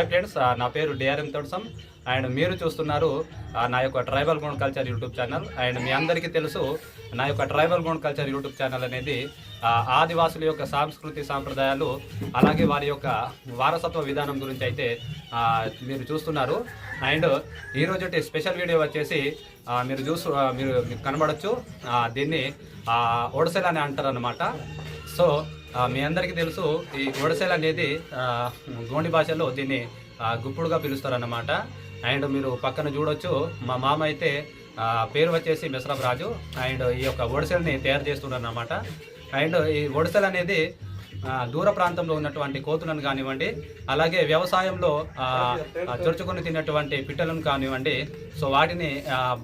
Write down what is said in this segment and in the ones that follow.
Hi friends నా పేరు DRM Todasam and మీరు చూస్తున్నారు నా యొక్క tribal Gond culture YouTube channel. And మీ అందరికీ తెలుసు నా యొక్క tribal Gond culture YouTube channel అనేది ఆదివాసుల యొక్క సాంస్కృతి సాంప్రదాయాలు అలాగే వారి యొక్క వారసత్వ విధానం గురించి అయితే మీరు చూస్తున్నారు. అండ్ ఈరోజు స్పెషల్ వీడియో వచ్చేసి మీరు చూసు మీరు కనబడచ్చు. దీన్ని ఒడసెల్ అని అంటారు అనమాట సో మీ అందరికీ తెలుసు ఈ ఒడసెల్ అనేది గోండి భాషలో దీన్ని గుప్పుడుగా పిలుస్తారన్నమాట. అండ్ మీరు పక్కన చూడొచ్చు మా మామ అయితే పేరు వచ్చేసి మిశ్రఫ్ రాజు. అండ్ ఈ యొక్క ఒడిసెల్ని తయారు చేస్తున్నారన్నమాట అండ్ ఈ ఒడిసెల్ అనేది దూర ప్రాంతంలో ఉన్నటువంటి కోతులను కానివ్వండి అలాగే వ్యవసాయంలో చొరుచుకొని తిన్నటువంటి పిట్టలను కానివ్వండి సో వాటిని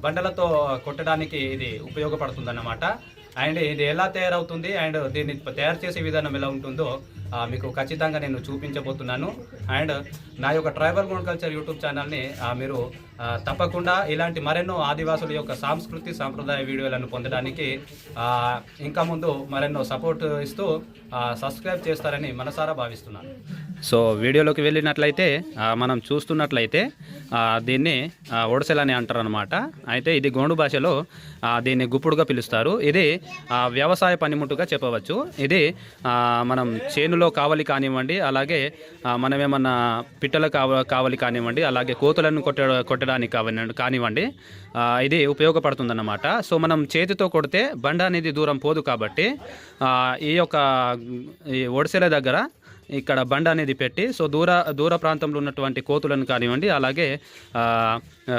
బండలతో కొట్టడానికి ఇది ఉపయోగపడుతుందన్నమాట. అండ్ ఇది ఎలా తయారవుతుంది అండ్ దీన్ని తయారు చేసే విధానం ఎలా ఉంటుందో మీకు ఖచ్చితంగా నేను చూపించబోతున్నాను. అండ్ నా యొక్క ట్రైబల్ గోండ్ కల్చర్ యూట్యూబ్ ఛానల్ని మీరు తప్పకుండా ఇలాంటి మరెన్నో ఆదివాసుల యొక్క సాంస్కృతి సాంప్రదాయ వీడియోలను పొందడానికి ఇంకా ముందు మరెన్నో సపోర్ట్ ఇస్తూ సబ్స్క్రైబ్ చేస్తారని మనసారా భావిస్తున్నాను. సో వీడియోలోకి వెళ్ళినట్లయితే మనం చూస్తున్నట్లయితే దీన్ని ఆ, ఒడసెల్ అని అంటారు అనమాట అయితే ఇది గోండు భాషలో దీన్ని గుప్పుడుగా పిలుస్తారు. ఇది వ్యవసాయ పనిముట్టుగా చెప్పవచ్చు. ఇది మనం చేనులో కావలి కానివ్వండి అలాగే మనమేమన్నా పిట్టల కావ కావలి కానివ్వండి అలాగే కోతులను కొట్ట కొట్టడానికి కానివ్వండి కానివ్వండి ఇది ఉపయోగపడుతుందన్నమాట. సో మనం చేతితో కొడితే బండ అనేది దూరం పోదు కాబట్టి ఈ యొక్క ఈ ఒడిసెల దగ్గర ఇక్కడ బండ అనేది పెట్టి సో దూర దూర ప్రాంతంలో ఉన్నటువంటి కోతులను కానివ్వండి అలాగే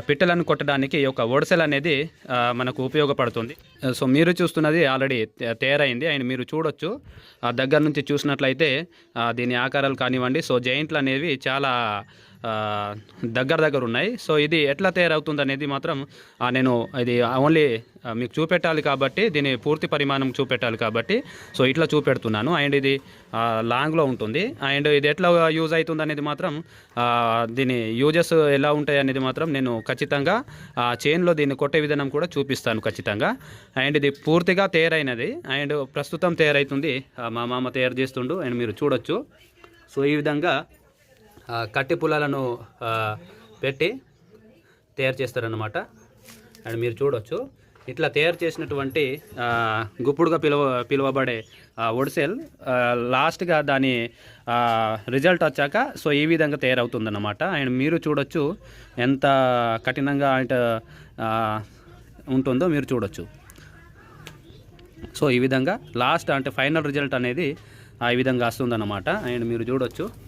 పిట్టలను కొట్టడానికి ఈ యొక్క ఒడిసెల్ అనేది మనకు ఉపయోగపడుతుంది. సో మీరు చూస్తున్నది ఆల్రెడీ తయారైంది. అండ్ మీరు చూడొచ్చు. ఆ దగ్గర నుంచి చూసినట్లయితే దీని ఆకారాలు కానివ్వండి సో జైంట్లు అనేవి చాలా దగ్గర దగ్గర ఉన్నాయి. సో ఇది ఎట్లా తయారవుతుంది అనేది మాత్రం నేను ఇది ఓన్లీ మీకు చూపెట్టాలి కాబట్టి దీని పూర్తి పరిమాణం చూపెట్టాలి కాబట్టి సో ఇట్లా చూపెడుతున్నాను. అండ్ ఇది లాంగ్లో ఉంటుంది. అండ్ ఇది ఎట్లా యూజ్ అవుతుంది అనేది మాత్రం దీని యూజెస్ ఎలా ఉంటాయి అనేది మాత్రం నేను ఖచ్చితంగా ఆ, చైన్లో దీన్ని కొట్టే విధానం కూడా చూపిస్తాను ఖచ్చితంగా. అండ్ ఇది పూర్తిగా తయారైనది. అండ్ ప్రస్తుతం తయారవుతుంది మా మామ తయారు చేస్తుండు. అండ్ మీరు చూడొచ్చు. సో ఈ విధంగా కట్టి పుల్లలను పెట్టి తయారు చేస్తారన్నమాట. అండ్ మీరు చూడవచ్చు ఇట్లా తయారు చేసినటువంటి గుప్పుడుగా పిలువ పిలువబడే ఒడిసెల్ లాస్ట్గా దాని రిజల్ట్ వచ్చాక సో ఈ విధంగా తయారవుతుందన్నమాట. అండ్ మీరు చూడొచ్చు ఎంత కఠినంగా అంటే ఉంటుందో మీరు చూడొచ్చు. సో ఈ విధంగా లాస్ట్ అంటే ఫైనల్ రిజల్ట్ అనేది ఆ, ఈ విధంగా వస్తుందన్నమాట. అండ్ మీరు చూడొచ్చు.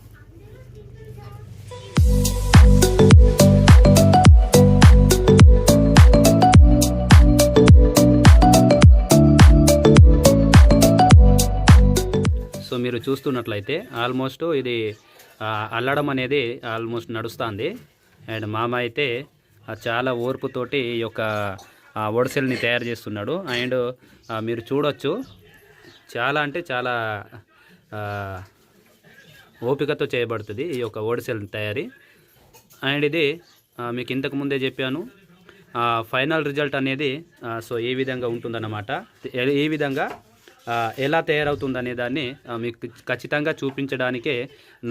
మీరు చూస్తున్నట్లయితే ఆల్మోస్ట్ ఇది అల్లడం అనేది ఆల్మోస్ట్ నడుస్తుంది. అండ్ మామ అయితే చాలా ఓర్పుతోటి ఈ యొక్క ఒడిసెల్ని తయారు చేస్తున్నాడు. అండ్ మీరు చూడొచ్చు చాలా అంటే చాలా ఓపికతో చేయబడుతుంది ఈ యొక్క ఓడిసెల్ తయారీ. అండ్ ఇది మీకు ఇంతకుముందే చెప్పాను ఫైనల్ రిజల్ట్ అనేది సో ఈ విధంగా ఉంటుందన్నమాట. ఈ విధంగా ఎలా తయారవుతుందనే దాన్ని మీకు ఖచ్చితంగా చూపించడానికే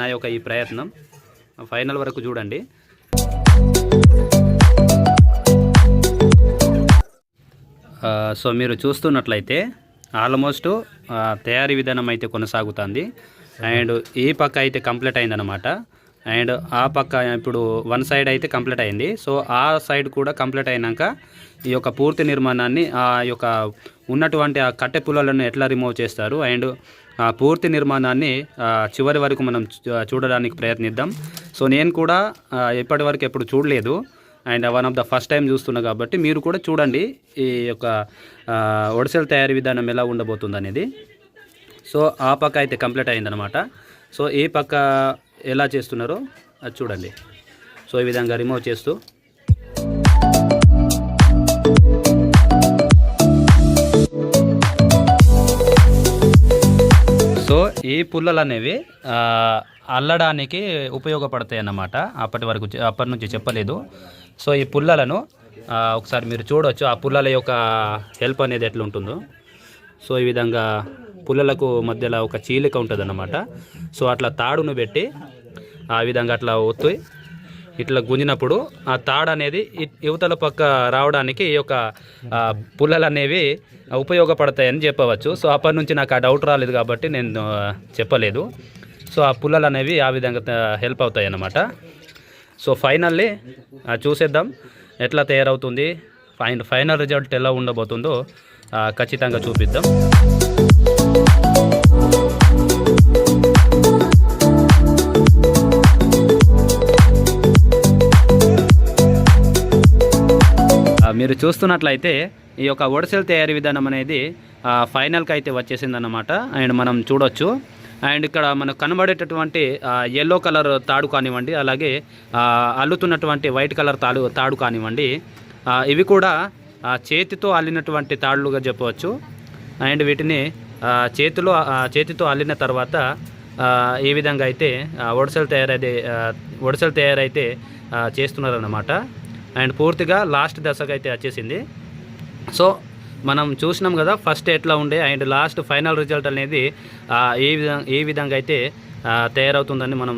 నా యొక్క ఈ ప్రయత్నం. ఫైనల్ వరకు చూడండి. సో మీరు చూస్తున్నట్లయితే ఆల్మోస్ట్ తయారీ విధానం అయితే కొనసాగుతుంది. అండ్ ఈ పక్క అయితే కంప్లీట్ అయిందనమాట అండ్ ఆ పక్క ఇప్పుడు వన్ సైడ్ అయితే కంప్లీట్ అయింది. సో ఆ సైడ్ కూడా కంప్లీట్ అయినాక ఈ యొక్క పూర్తి నిర్మాణాన్ని ఆ యొక్క ఉన్నటువంటి ఆ కట్టె పుల్లలను ఎట్లా రిమూవ్ చేస్తారు? అండ్ ఆ పూర్తి నిర్మాణాన్ని చివరి వరకు మనం చూడడానికి ప్రయత్నిద్దాం. సో నేను కూడా ఎప్పటివరకు ఇప్పటి వరకు ఎప్పుడు చూడలేదు. And one of the first time చూస్తున్నా కాబట్టి మీరు కూడా చూడండి ఈ యొక్క ఒడిసెల ఒడిసెల్ తయారీ విధానం ఎలా ఉండబోతుంది అనేది సో ఆ పక్క అయితే కంప్లీట్ అయిందనమాట సో ఈ పక్క ఎలా చేస్తున్నారో అది చూడండి. సో ఈ విధంగా రిమూవ్ చేస్తూ. సో ఈ పుల్లలు అనేవి అల్లడానికి ఉపయోగపడతాయి అన్నమాట. అప్పటి వరకు అప్పటి నుంచి చెప్పలేదు. సో ఈ పుల్లలను ఒకసారి మీరు చూడవచ్చు ఆ పుల్లల యొక్క హెల్ప్ అనేది ఎట్లా ఉంటుందో సో ఈ విధంగా పుల్లలకు మధ్యలో ఒక చీలిక ఉంటుంది అన్నమాట సో అట్లా తాడును పెట్టి ఆ విధంగా అట్లా ఒత్తి ఇట్లా గుంజినప్పుడు ఆ తాడు అనేది యువతల పక్క రావడానికి ఈ యొక్క పుల్లలు అనేవి ఉపయోగపడతాయని చెప్పవచ్చు. సో అప్పటి నుంచి నాకు ఆ డౌట్ రాలేదు కాబట్టి నేను చెప్పలేదు. సో ఆ పుల్లలు అనేవి ఆ విధంగా హెల్ప్ అవుతాయి అన్నమాట సో ఫైనల్లీ చూసేద్దాం ఎట్లా తయారవుతుంది. ఫైన్ ఫైనల్ రిజల్ట్ ఎలా ఉండబోతుందో ఖచ్చితంగా చూపిద్దాం. మీరు చూస్తున్నట్లయితే ఈ యొక్క ఒడిసెల తయారీ విధానం అనేది ఫైనల్కి అయితే వచ్చేసిందన్నమాట. అండ్ మనం చూడొచ్చు. అండ్ ఇక్కడ మనకు కనబడేటటువంటి ఎల్లో కలర్ తాడు కానివ్వండి అలాగే అల్లుతున్నటువంటి వైట్ కలర్ తాడు తాడు కానివ్వండి ఇవి కూడా చేతితో అల్లినటువంటి తాడులుగా చెప్పవచ్చు. అండ్ వీటిని చేతిలో చేతితో అల్లిన తర్వాత ఈ విధంగా అయితే ఒడిసెలు తయారైతే ఒడిసెలు తయారైతే చేస్తున్నారన్నమాట. అండ్ పూర్తిగా లాస్ట్ దశకు అయితే వచ్చేసింది. సో మనం చూసినాం కదా ఫస్ట్ ఎట్లా ఉండే అండ్ లాస్ట్ ఫైనల్ రిజల్ట్ అనేది ఏ విధంగా ఏ విధంగా అయితే తయారవుతుందని మనం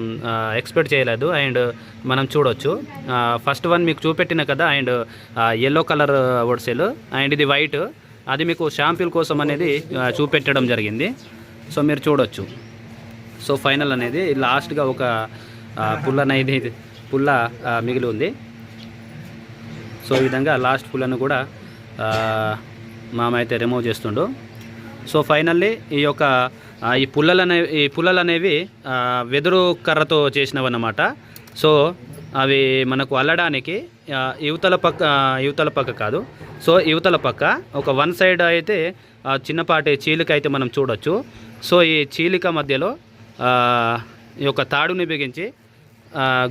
ఎక్స్పెక్ట్ చేయలేదు. అండ్ మనం చూడొచ్చు. ఫస్ట్ వన్ మీకు చూపెట్టిన కదా అండ్ ఎల్లో కలర్ ఒడిసెలు అండ్ ఇది వైట్ అది మీకు షాంపిల్ కోసం అనేది చూపెట్టడం జరిగింది. సో మీరు చూడొచ్చు. సో ఫైనల్ అనేది లాస్ట్గా ఒక పుల్ల అనేది పుల్ల మిగిలి ఉంది. సో ఈ విధంగా లాస్ట్ పుల్లను కూడా మామ అయితే రిమూవ్ చేస్తుండు. సో ఫైనల్లీ ఈ యొక్క ఈ పుల్లలు అనేవి ఈ పుల్లలు అనేవి వెదురు కర్రతో చేసినవన్నమాట. సో అవి మనకు అల్లడానికి యువతల పక్క యువతల పక్క కాదు. సో యువతల పక్క ఒక వన్ సైడ్ అయితే చిన్నపాటి చీలిక అయితే మనం చూడొచ్చు. సో ఈ చీలిక మధ్యలో ఈ యొక్క తాడుని బిగించి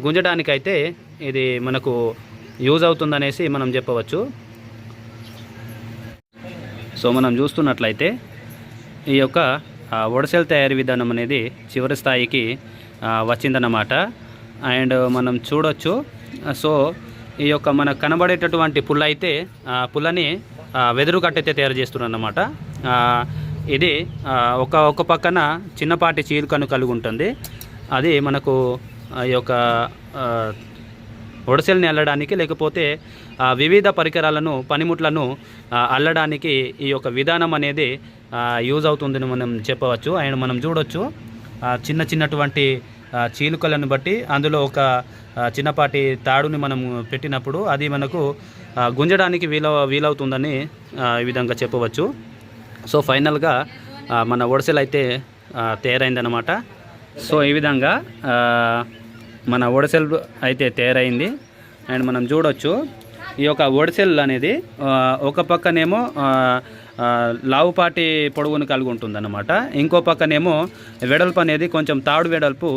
గుంజడానికైతే ఇది మనకు యూజ్ అవుతుందనేసి మనం చెప్పవచ్చు. సో మనం చూస్తున్నట్లయితే ఈ యొక్క ఆ, తయారీ విధానం అనేది చివరి స్థాయికి వచ్చిందన్నమాట. అండ్ మనం చూడొచ్చు సో ఈ యొక్క మనకు కనబడేటటువంటి పుల్ల అయితే ఆ పుల్లని వెదురు కట్టయితే తయారు చేస్తున్నారన్నమాట. ఇది ఒక ఒక పక్కన చిన్నపాటి చీలికను కలిగి ఉంటుంది అది మనకు ఆ యొక్క ఒడసెల్ని అల్లడానికి లేకపోతే వివిధ పరికరాలను పనిముట్లను అల్లడానికి ఈ యొక్క విధానం అనేది యూజ్ అవుతుందని మనం చెప్పవచ్చు. అండ్ మనం చూడొచ్చు చిన్న చిన్నటువంటి చీలుకలను బట్టి అందులో ఒక చిన్నపాటి తాడుని మనం పెట్టినప్పుడు అది మనకు గుంజడానికి వీల వీలవుతుందని ఈ విధంగా చెప్పవచ్చు. సో ఫైనల్గా మన ఒడసెలు అయితే తయారైందనమాట సో ఈ విధంగా మన ఒడసెల్ అయితే తయారైంది. అండ్ మనం చూడొచ్చు ఈ యొక్క ఒడిసెల్ అనేది ఒక పక్కనేమో లావుపాటి పొడవును కలిగి ఉంటుందన్నమాట. ఇంకో పక్కనేమో వెడల్పు అనేది కొంచెం తాడు వెడల్పు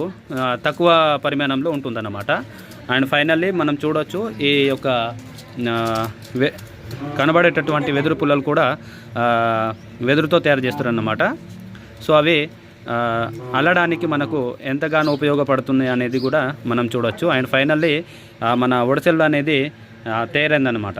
తక్కువ పరిమాణంలో ఉంటుందన్నమాట. అండ్ ఫైనల్లీ మనం చూడొచ్చు ఈ యొక్క కనబడేటటువంటి వెదురు పుల్లలు కూడా వెదురుతో తయారు చేస్తారన్నమాట. సో అవి అల్లడానికి మనకు ఎంతగానో ఉపయోగపడుతుంది అనేది కూడా మనం చూడొచ్చు. అండ్ ఫైనల్లీ మన ఒడిసెల్ అనేది తేరైందనమాట